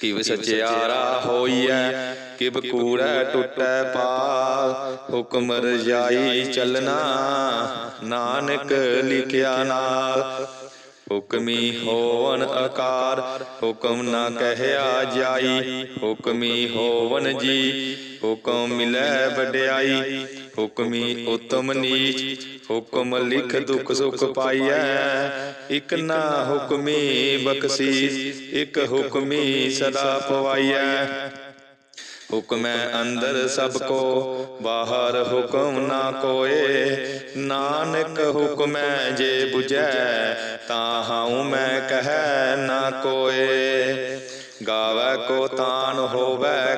ਕਿਵ ਸਚਿਆਰਾ ਹੋਈਐ, ਕਿਵ ਕੂੜੈ ਟੁੱਟੈ ਪਾਲ, ਹੁਕਮ ਰਜਾਈ ਚੱਲਣਾ, ਨਾਨਕ ਲਿਖਿਆ ਨਾਲ। ਹੁਕਮੀ ਹੋਵਨ ਆਕਾਰ ਹੁਕਮ ਨਾ ਕਹਿਆ ਜਾਈ। ਹੁਕਮੀ ਹੋਵਨ ਜੀ, ਹੁਕਮ ਮਿਲੈ ਵਡਿਆਈ। ਹੁਕਮੀ ਉਤਮ ਨੀਚ, ਹੁਕਮ ਲਿਖ ਦੁਖ ਸੁਖ ਪਾਈਐ। ਇਕ ਨਾ ਹੁਕਮੀ ਬਖਸ਼ੀ ਇਕ ਹੁਕਮੀ ਸਦਾ ਪਵਾਈਐ। ਹੁਕਮੈ ਅੰਦਰ ਸਭ ਕੋ, ਬਾਹਰ ਹੁਕਮ ਨਾ ਕੋਏ। ਨਾਨਕ ਹੁਕਮੈ ਜੇ 부ਜੈ ਤਾਂ ਹਉ ਮੈਂ ਕਹੈ ਨਾ ਕੋਏ। ਗਾਵੈ ਕੋ ਤਾਨ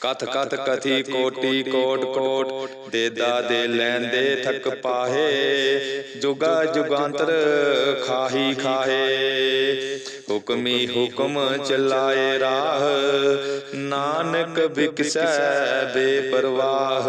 ਕਥ ਕਥ ਕਥੀ ਕੋਟੀ ਕੋਟ ਕੋਟ ਦੇਦਾ ਦੇ ਲੈਂਦੇ ਥਕ ਪਾਹੇ, ਜੁਗਾ ਜੁਗਾਂਤਰ ਖਾਹੀ ਖਾਹੇ। ਹੁਕਮੀ ਹੁਕਮ ਚਲਾਏ ਰਾਹ, ਨਾਨਕ ਬਿਕਸੈ ਬੇਪਰਵਾਹ।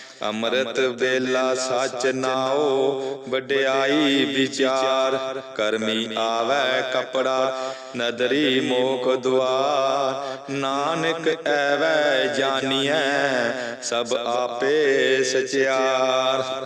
ਅੰਮ੍ਰਿਤ ਵੇਲਾ ਸੱਚ ਨਾਓ ਵਡਿਆਈ ਵਿਚਾਰ। ਕਰਮੀ ਆਵੈ ਕਪੜਾ, ਨਦਰੀ ਮੋਖ ਦੁਆਰ। ਨਾਨਕ ਐਵੈ ਜਾਣੀਐ ਸਭ ਆਪੇ ਸਚਿਆਰ।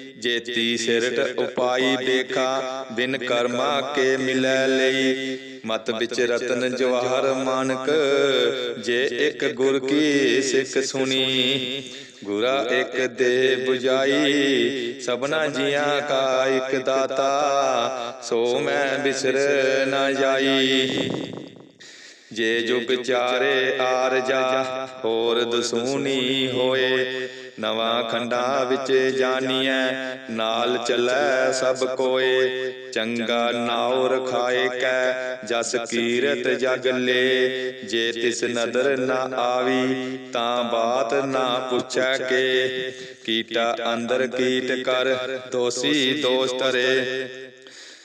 ਜੇਤੀ ਸਿਰਟ ਉਪਾਈ ਦੇਖਾ ਬਿਨ ਕਰਮਾ ਕੇ ਮਿਲੈ ਲਈ। ਮਤ ਵਿੱਚ ਰਤਨ ਜਵਾਹਰ ਮਾਨਕ ਜੇ ਇੱਕ ਗੁਰ ਕੀ ਸਿੱਖ ਸੁਣੀ। ਗੁਰਾ ਇੱਕ ਦੇ 부ਜਾਈ ਸਭਨਾ ਜੀਆਂ ਕਾ ਇੱਕ ਦਾਤਾ। ਸੋ ਮੈਂ ਬਿਸਰ ਨਾ ਜਾਈ। ਜੇ ਜੁਗ ਚਾਰੇ ਆਰ ਜਾ ਹੋਰ ਦਸੂਨੀ ਹੋਏ। ਨਵਾਂ ਖੰਡਾ ਵਿੱਚ ਜਾਣੀਐ ਨਾਲ ਚੱਲੈ ਸਭ ਕੋਏ। ਚੰਗਾ ਨਾਉ ਰਖਾਏ ਕੈ, ਜਸ ਕੀਰਤ ਜਗ ਲੇ। ਜੇ ਤਿਸ ਨਦਰ ਨਾ ਆਵੀ, ਤਾਂ ਬਾਤ ਨਾ ਪੁੱਛੈ ਕੇ। ਕੀਟਾ ਅੰਦਰ ਕੀਟ ਕਰ, ਦੋਸੀ ਦੋਸ ਤਰੇ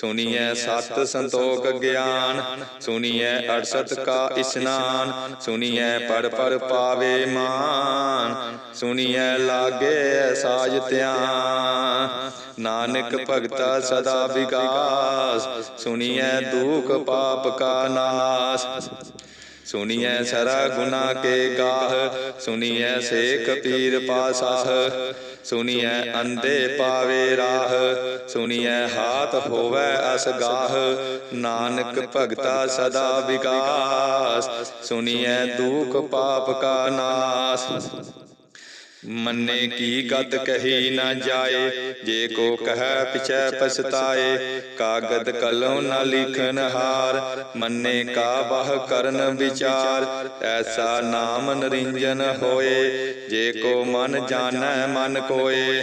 ਸੁਨੀਐ ਸਤ ਸੰਤੋਖ ਗਿਆਨ ਸੁਨੀਐ ਅਰਸਤ ਕਾ ਇਸਨਾਨ ਸੁਨੀਐ ਪੜ ਪੜ ਪਾਵੇ ਮਾਨ ਸੁਨੀਐ ਲਾਗੇ ਸਾਜ ਧਿਆਨ ਨਾਨਕ ਭਗਤਾ ਸਦਾ ਵਿਗਾਸ ਸੁਨੀਐ ਦੁਖ ਪਾਪ ਕਾ ਨਾਸ। ਸੁਨੀਐ ਸਰਾ ਗੁਨਾ ਕੇ ਗਾਹ ਸੁਨੀਐ ਸੇਖ ਪੀਰ ਪਾਸਾਹ ਸੁਨੀਐ ਅੰਧੇ ਪਾਵੇ ਰਾਹ ਸੁਨੀਐ ਹਾਥ ਹੋਵੇ ਅਸਗਾਹ ਨਾਨਕ ਭਗਤਾ ਸਦਾ ਵਿਗਾਸ ਸੁਨੀਐ ਦੁਖ ਪਾਪ ਕਾ ਨਾਸ। ਮੰਨੇ ਕੀ ਗਤ ਕਹੀ ਨਾ ਜਾਏ, ਜੇ ਕੋ ਕਹੈ ਪਿਛੈ ਪਛਤਾਏ, ਕਾਗਦ ਕਲਮ ਨਾ ਲਿਖਨ ਹਾਰ, ਮੰਨੇ ਕਾ ਬਾਹ ਕਰਨ ਵਿਚਾਰ, ਐਸਾ ਨਾਮ ਨਰਿੰਜਨ ਹੋਏ, ਜੇ ਕੋ ਮਨ ਜਾਣੈ ਮਨ ਕੋਏ।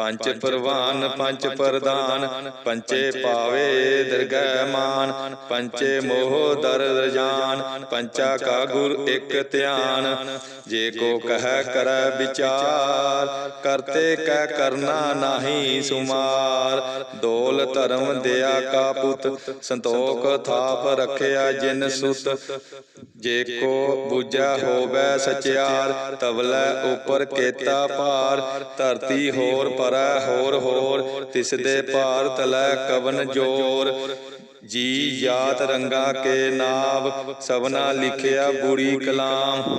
ਪੰਜ ਪਰਵਾਨ ਪੰਜ ਪ੍ਰਦਾਨ ਪੰਚੇ ਪਾਵੇ ਦਰਗਹਿ ਮਾਨ ਪੰਚੇ ਮੋਹ ਦਰ ਜਾਨ ਪੰਚਾ ਕਾ ਗੁਰ ਇੱਕ ਧਿਆਨ। ਜੇ ਕੋ ਕਹਿ ਕਰੈ ਵਿਚਾਰ ਕਰਤੇ ਕਹਿ ਕਰਨਾ ਨਾਹੀ ਸੁਮਾਰ। ਦੋਲ ਧਰਮ ਦਿਆ ਕਾ ਪੁੱਤ ਸੰਤੋਖ ਥਾਪ ਰਖਿਆ ਜਿਨ ਸੁਤ। ਜੇ ਕੋ ਬੁਝਾ ਹੋਵੇ ਸਚਿਆਰ ਤਵਲੇ ਉਪਰ ਕੇਤਾ ਪਾਰ ਧਰਤੀ ਹੋਰ ਪਰੈ ਹੋਰ ਹੋਰ ਤਿਸ ਦੇ ਭਾਰ ਤਲੈ ਕਵਨ ਜੋਰ। ਜੀ ਜਾਤ ਰੰਗਾ ਕੇ ਨਾਮ ਸਭਨਾ ਲਿਖਿਆ ਬੁਰੀ ਕਲਾਮ।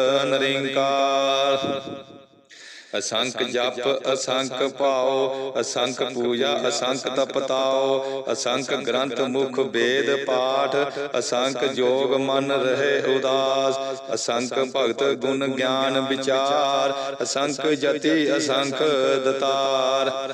ਨਿਰੰਕਾਰ। ਅਸੰਖ ਜਪ, ਅਸੰਖ ਭਾਉ, ਅਸੰਖ ਪੂਜਾ, ਅਸੰਖ ਤਪਤਾਓ ਅਸੰਖ ਗ੍ਰੰਥ ਮੁਖ ਵੇਦ ਪਾਠ, ਅਸੰਖ ਜੋਗ ਮਨ ਰਹੇ ਉਦਾਸ, ਅਸੰਖ ਭਗਤ ਗੁਣ ਗਿਆਨ ਵਿਚਾਰ, ਅਸੰਖ ਜਤੀ, ਅਸੰਖ ਦਤਾਰ।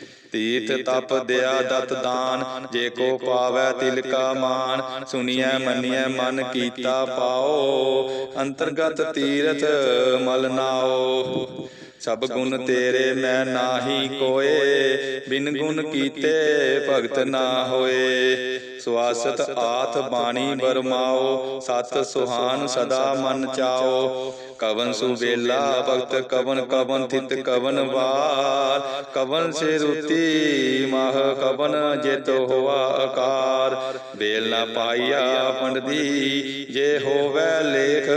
ਤੀਰਥ ਤਪ ਦਿਆ ਦਤ ਦਾਨ ਜੇ ਕੋ ਪਾਵੈ ਤਿਲ ਕਾ ਮਾਨ ਸੁਣੀਐ ਮੰਨੀਐ ਮਨ ਕੀਤਾ ਪਾਓ। ਅੰਤਰਗਤ ਤੀਰਥ ਮਲ ਨਾਓ। ਸਭ ਗੁਣ ਤੇਰੇ ਮੈਂ ਨਾਹੀ ਕੋਏ। ਬਿਨ ਗੁਣ ਕੀਤੇ ਭਗਤ ਨਾ ਹੋਏ। ਸਵਾਸਤ ਆਥ ਬਾਣੀ ਬਰਮਾਓ ਸਤ ਸੁਹਾਨ ਸਦਾ ਮਨ ਚਾਓ। ਕਵਨ ਸੁਵੇਲਾ ਭਗਤ ਕਵਨ ਕਵਨ ਥਿਤ ਕਵਨ ਵਾਰ। ਕਵਨ ਸੇ ਰੁਤੀ ਮਾਹ ਕਵਨ ਜਿਤ ਹੋਆ ਆਕਾਰ। ਬੇਲ ਨਾ ਪਾਈਆ ਪੰਡਦੀ ਜੇ ਹੋਵੇ ਲੇਖ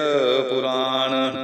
ਪੁਰਾਣ।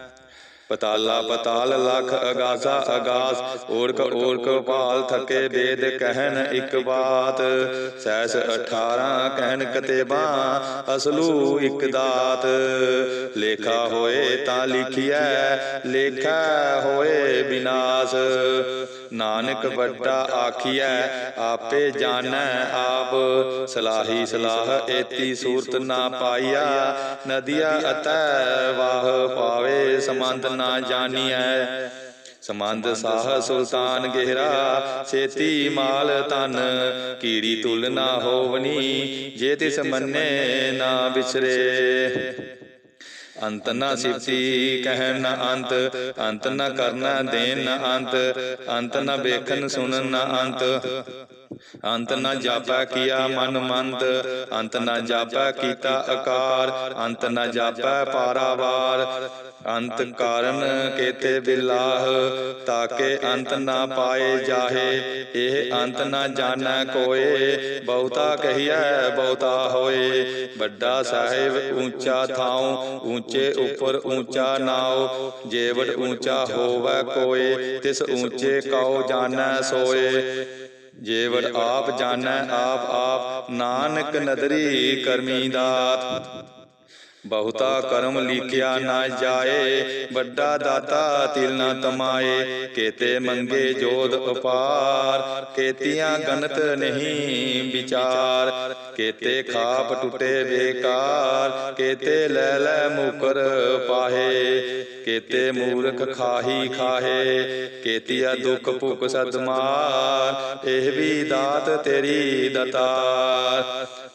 ਪਤਾਲਾ ਪਤਾਲ ਲਖ ਅਗਾਸਾ ਅਗਾਸ ਓੜਕ ਓੜਕ ਭਾਲ ਥਕੇ ਬੇਦ ਕਹਿਣ ਇੱਕ ਬਾਤ। ਸੈਸ 18 ਕਹਿਣ ਕਤੇਬਾ, ਅਸਲੂ ਇੱਕ ਦਾਤ। ਲੇਖਾ ਹੋਏ ਤਾਂ ਲਿਖਿਐ, ਲੇਖਾ ਹੋਏ ਬਿਨਾਸ਼। ਨਾਨਕ ਵੱਡਾ ਆਖੀਐ, ਆਪੇ ਜਾਣੈ ਆਪ। ਸਲਾਹੀ ਸਲਾਹ ਏਤੀ ਸੂਰਤ ਨਾ ਪਾਈਆ, ਨਦੀਆ ਅਤੈ ਵਾਹ ਪਾਵੇ, ਸਮੰਦ ਨਾ ਜਾਣੀਐ। ਸਮੰਦ ਸਾਹ ਸੁਲਤਾਨ ਗਹਿਰਾ, ਛੇਤੀ ਮਾਲ ਤਨ ਕੀੜੀ ਤੁਲ ਨਾ ਹੋਵਨੀ, ਜੇ ਤਿਸ ਮੰਨੇ ਨਾ ਵਿਸਰੇ। ਅੰਤ ਨਾ ਸਿਫਤੀ ਕਹਿਣ ਨਾ ਅੰਤ ਅੰਤ ਨਾ ਕਰਨਾ ਦੇਨ ਨਾ ਅੰਤ ਅੰਤ ਨਾ ਵੇਖਣ, ਸੁਣਨ ਨਾ ਅੰਤ। ਅੰਤ ਨਾ ਜਾਪੈ ਕੀਆ ਮਨ ਮੰਤ ਅੰਤ ਨਾ ਜਾਪੈ ਕੀਤਾ ਆਕਾਰ ਅੰਤ ਨਾ ਜਾਪੈ ਪਾਰਾਵਾਰ ਅੰਤ ਕਾਰਨ ਕੇਤੇ ਬਿਲਾਹ ਤਾਕੇ ਅੰਤ ਨਾ ਪਾਏ ਜਾਹੇ ਇਹ ਅੰਤ ਨਾ ਜਾਣੈ ਕੋਏ ਬਹੁਤਾ ਕਹੀਐ ਬਹੁਤਾ ਹੋਏ ਵੱਡਾ ਸਾਹਿਬ ਉੱਚਾ ਥਾਉ ਉੱਚੇ ਉੱਪਰ ਉੱਚਾ ਨਾਉ ਜੇਵੜ ਉੱਚਾ ਹੋਵੈ ਕੋਏ ਤਿਸ ਉੱਚੇ ਕਉ ਜਾਣੈ ਸੋਏ। ਜੇਵੜ ਆਪ ਜਾਣੈ ਆਪ ਆਪ ਨਾਨਕ ਨਦਰੀ ਕਰਮੀ ਦਾਤ। ਬਹੁਤਾ ਕਰਮ ਲਿਖਿਆ ਨਾ ਜਾਏ, ਵੱਡਾ ਦਾਤਾ ਤਿਲ ਨਾ ਤਮਾਏ, ਕੇਤੇ ਮੰਗੇ ਜੋਦ ਉਪਾਰ, ਕੇਤੀਆਂ ਗਨਤ ਨਹੀਂ ਵਿਚਾਰ, ਕੇਤੇ ਖਾਪ ਟੁੱਟੇ ਬੇਕਾਰ, ਕੇਤੇ ਲੈ ਲੈ ਮੁਕਰ ਪਾਹੇ, ਕੇਤੇ ਮੂਰਖ ਖਾਹੀ ਖਾਹੇ, ਕੇਤੀਆ ਦੁਖ ਭੁਖ ਸਦਮਾਰ ਇਹ ਵੀ ਦਾਤ ਤੇਰੀ ਦਤਾਰ।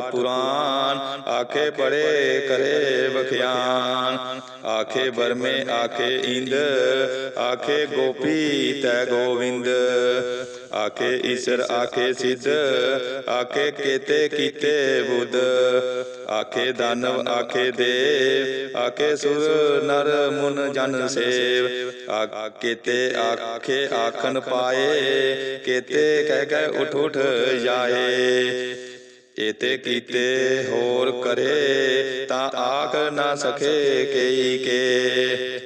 ਪੁਰਾਨ ਆਖੇ ਪੜੇ ਕਰੇ ਬਖਿਆਨ ਆਖੇ ਬਰਮੇ ਆਖੇ ਇੰਦ ਆਖੇ ਗੋਪੀ ਤੈ ਗੋਵਿੰਦ ਆਖੇ ਈਸ਼ਰ ਆਖੇ ਸਿੱਧ ਆਖੇ ਕੇਤੇ ਕੀਤੇ ਬੁੱਧ ਆਖੇ ਦਾਨਵ ਆਖੇ ਦੇਵ ਆਖੇ ਸੁਰ ਨਰ ਮੁਨ ਜਨ ਸੇਵ ਆ- ਕੇਤੇ ਆਖੇ ਆਖਨ ਪਾਏ ਕੇਤੇ ਕਹਿ ਕਹਿ ਉਠ ਉਠ ਜਾਏ ਏਤੇ ਕੀਤੇ ਹੋਰ ਕਰੇ ਤਾਂ ਆਖ ਨਾ ਸਕੇ ਕਈ ਕੇ।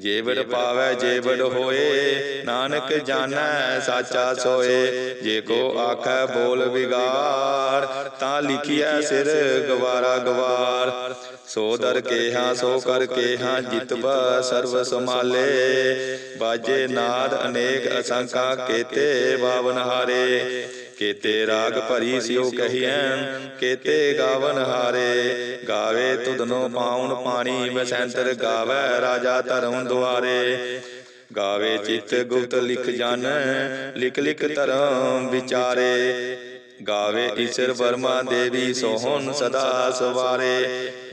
ਜੇਵੜ ਪਾਵੈ ਜੇਵੜ ਹੋਏ ਨਾਨਕ ਜਾਣੈ ਸਾਚਾ ਸੋਏ। ਜੇ ਕੋ ਆਖੈ ਬੋਲ ਵਿਗਾਰ ਤਾਂ ਲਿਖਿਆ ਸਿਰ ਗਵਾਰਾ। ਗਵਾਰ। ਸੋ ਦਰ ਕੇਹਾ ਸੋ ਕਰ ਕੇਹਾ ਜਿਤਬ ਸਰਬ ਸਮਾਲੇ ਬਾਜੇ ਨਾਦ ਅਨੇਕ ਅਸੰਖਾ ਕੇਤੇ ਬਾਵਨ ਹਾਰੇ। ਕੇਤੇ ਰਾਗ ਭਰੀ ਸਿਓ ਕਹੀਐ ਕੇਤੇ ਗਾਵਨ ਹਾਰੇ। ਗਾਵੇ ਤੁਧਨੋ ਪਾਉਣ ਪਾਣੀ। ਬਸੰਤਰ ਗਾਵੇ ਰਾਜਾ ਧਰਮ ਦੁਆਰੇ। ਗਾਵੇ ਚਿਤ ਗੁਪਤ ਲਿਖ ਜਨ। ਲਿਖ ਲਿਖ ਧਰਮ ਵਿਚਾਰੇ। ਗਾਵੇ ਈਸ਼ਰ ਵਰਮਾ ਦੇਵੀ ਸੋਹਣ ਸਦਾ ਸਵਾਰੇ।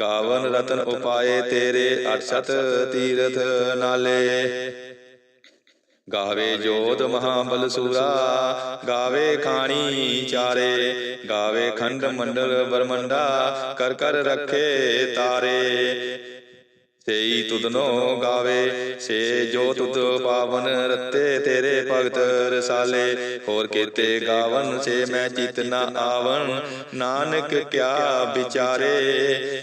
ਗਾਵਨ ਰਤਨ ਉਪਾਏ ਤੇਰੇ ਅਠਸਤ ਤੀਰਥ ਨਾਲੇ। ਗਾਵੇ ਜੋਤ ਮਹਾਬਲ ਸੂਰਾ, ਗਾਵੇ ਖਾਣੀ ਚਾਰੇ। ਗਾਵੇ ਖੰਡ ਮੰਡਲ ਬਰਮੰਡਾ ਕਰ ਕਰ ਰੱਖੇ ਤਾਰੇ। ਸੇਈ ਤੁਧਨੋ ਗਾਵੇ, ਸੇ ਜੋ ਤੁਧ ਪਾਵਨ ਰਤੇ ਤੇਰੇ ਭਗਤ ਰਸਾਲੇ। ਹੋਰ ਕੀਤੇ ਗਾਵਨ, ਸੇ ਮੈਂ ਚਿਤ ਨਾ ਆਵਨ ਨਾਨਕ ਕਿਆ ਵਿਚਾਰੇ।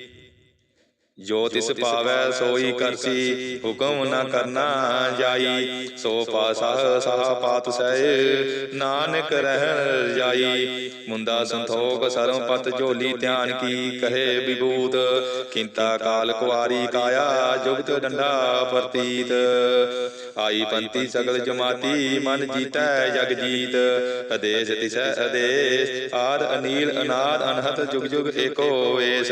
ਜੋ ਤਿਸ ਪਾਵੈ ਸੋਈ ਕਰਸੀ ਹੁਕਮ ਨਾ ਕਰਨਾ ਜਾਈ। ਸੋ ਪਾਸਾ ਸਾਹ ਪਾਤ ਸਹਿ ਨਾਨਕ ਰਹਿ ਜਾਈ। ਮੁੰਦਾ ਸੰਤੋਖ ਸਰਮ ਪਤ ਝੋਲੀ ਧਿਆਨ ਕੀ ਕਹੇ ਵਿਭੂਤ। ਕਿੰਤਾ ਕਾਲ ਕੁਆਰੀ ਕਾਇਆ ਜੁਗਤ ਡੰਡਾ ਪ੍ਰਤੀਤ। ਆਈ ਪੰਤੀ ਸਗਲ ਜਮਾਤੀ ਮਨ ਜੀਤੈ ਜਗ ਜੀਤ ਅਦੇਸ ਤਿਸੈ ਅਦੇਸ। ਆਦ ਅਨੀਲ ਅਨਾਦ ਅਨਹਤ ਜੁਗ ਜੁਗ ਏਕੋ ਵੇਸ।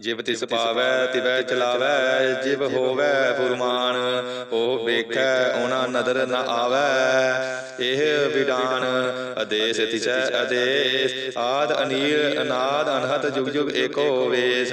ਜਿਵ ਤਿਸ ਪਾਵੈ ਤਿਵੈ ਚਲਾਵੈ ਜਿਵ ਹੋਵੈ ਫੁਰਮਾਨ ਉਹ ਵੇਖੈ ਉਹਨਾਂ ਨਦਰ ਨ ਆਵੈ। ਇਹ ਵਿਡਾਨ ਅਦੇਸ ਤਿਸੈ ਅਦੇਸ ਆਦ ਅਨੀਲ ਅਨਾਦ ਅਨਹਤ ਜੁਗ ਜੁਗ ਏਕੋ ਵੇਸ।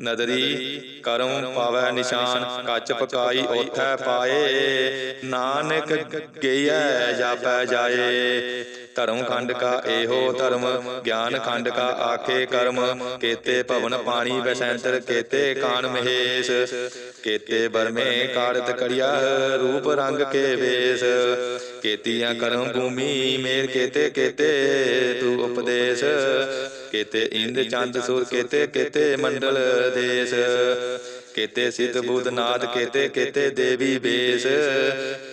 ਨਦਰੀ ਕਰਮ ਪਾਵੈ ਨਿਸ਼ਾਨ ਕੱਚ ਪਕਾਈ ਓਥੈ ਪਾਏ। ਨਾਨਕ ਗਈਐ ਜਾਪੈ ਜਾਏ। ਧਰਮ ਖੰਡ ਕਾ ਇਹੋ ਧਰਮ ਗਿਆਨ ਖੰਡ ਕਾ ਆਖੇ ਕਰਮ ਕੇਤੇ ਭਵਨ ਪਾਣੀ ਬਸੰਤਰ ਕੇਤੇ ਕਾਨ ਮਹੇਸ਼ ਕੇਤੇ ਬਰਮੇ ਕਾੜਤ ਕੜਿਆ ਰੂਪ ਰੰਗ ਕੇ ਵੇਸ। ਕੇਤੀਆਂ ਕਰਮ ਭੂਮੀ ਮੇਰ ਕੇਤੇ ਕੇਤੇ ਤੂ ਉਪਦੇਸ਼। ਕੇਤੇ ਇੰਦ ਚੰਦ ਸੂਰ ਕੇਤੇ ਕੇਤੇ ਮੰਡਲ ਦੇਸ। ਕੇਤੇ ਸਿੱਧ ਬੁੱਧਨਾਥ ਕੇਤੇ ਕੇਤੇ ਦੇਵੀ ਬੇਸ।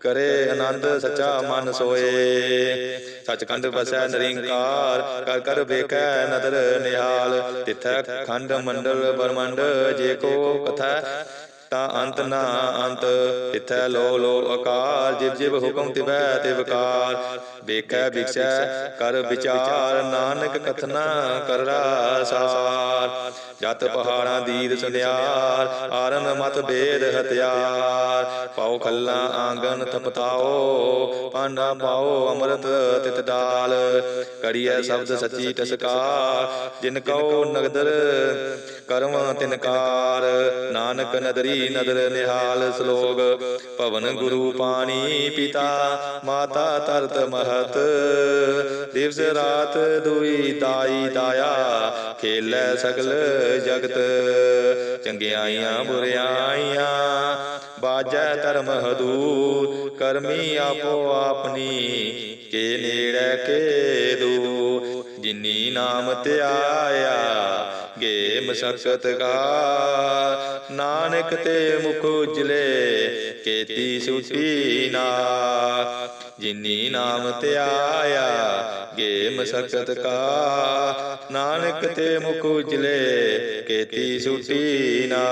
ਕਰੇ ਆਨੰਦ ਸੱਚਾ ਮਨ ਸੋਏ। ਸਚਖੰਡ ਵਸੈ ਨਿਰੰਕਾਰ ਕਰ ਕਰ ਵੇਖੈ ਨਦਰ ਨਿਹਾਲ। ਤਿਥੈ ਖੰਡ ਮੰਡਲ ਬਰਮੰਡ ਜੇ ਕੋ ਕਥਾ ਤਾਂ ਅੰਤ ਨਾ ਅੰਤ। ਤਿਥੈ ਲੋ ਲੋ ਅਕਾਰ ਜਿਵ ਜਿਵ ਹੁਕਮ ਤਿਵੈ ਤਿਵਕਾਰ ਵੇਖੈ ਵਿਖਸੈ ਕਰ ਵਿਚਾਰ ਨਾਨਕ ਕਥਨਾ ਕਰਰਾ ਸਾਰ। ਜਤ ਪਹਾੜਾਂ ਦੀਦ ਸੁਨਿਆਰ ਆਰਨ ਮਤ ਬੇਦ ਹਤਿਆਰ ਪਾਉ ਖੱਲਾ ਆਂਗਨ ਤਪਤਾਓ ਪਾਂਡਾ ਪਾਓ ਅੰਮ੍ਰਿਤ ਤਿਤ ਡਾਲ ਕੜੀਐ ਸ਼ਬਦ ਸੱਚੀ ਟਸਕਾਰ ਜਿਨ ਕਉ ਨਗਦਰ ਕਰਮ ਤਿਨਕਾਰ ਨਾਨਕ ਨਦਰੀ ਨਦਰ ਨਿਹਾਲ ਸਲੋਗ, ਭਵਨ ਗੁਰੂ ਪਾਣੀ ਪਿਤਾ, ਮਾਤਾ ਤਰਤ ਮਹਤ। ਦਿਵਸ ਰਾਤ ਦੁਈ ਦਾਈ ਦਾਇਆ, ਖੇਲੇ ਸਗਲ ਜਗਤ ਚੰਗਿਆਈਆਂ ਬੁਰਿਆਈਆਂ ਬਾਜੈ ਧਰਮ ਹਦੂਰ, ਕਰਮੀ ਆਪੋ ਆਪਣੀ, ਕੇ ਨੇੜੇ, ਕੇ ਦੂ ਜਿਨੀ ਨਾਮ ਧਿਆਇਆ, ਗੇ ਮਸਕਤ ਕਾ ਨਾਨਕ ਤੇ ਮੁਖ ਉਜਲੇ, ਕੇਤੀ ਸੁਟੀ ਨਾ। ਜਿਨੀ ਨਾਮ ਧਿਆਇਆ ਗੇ ਮਸਕਤ ਕਾ। ਨਾਨਕ ਤੇ ਮੁਖ ਉਜਲੇ ਕੇਤੀ ਸੁਟੀ ਨਾ।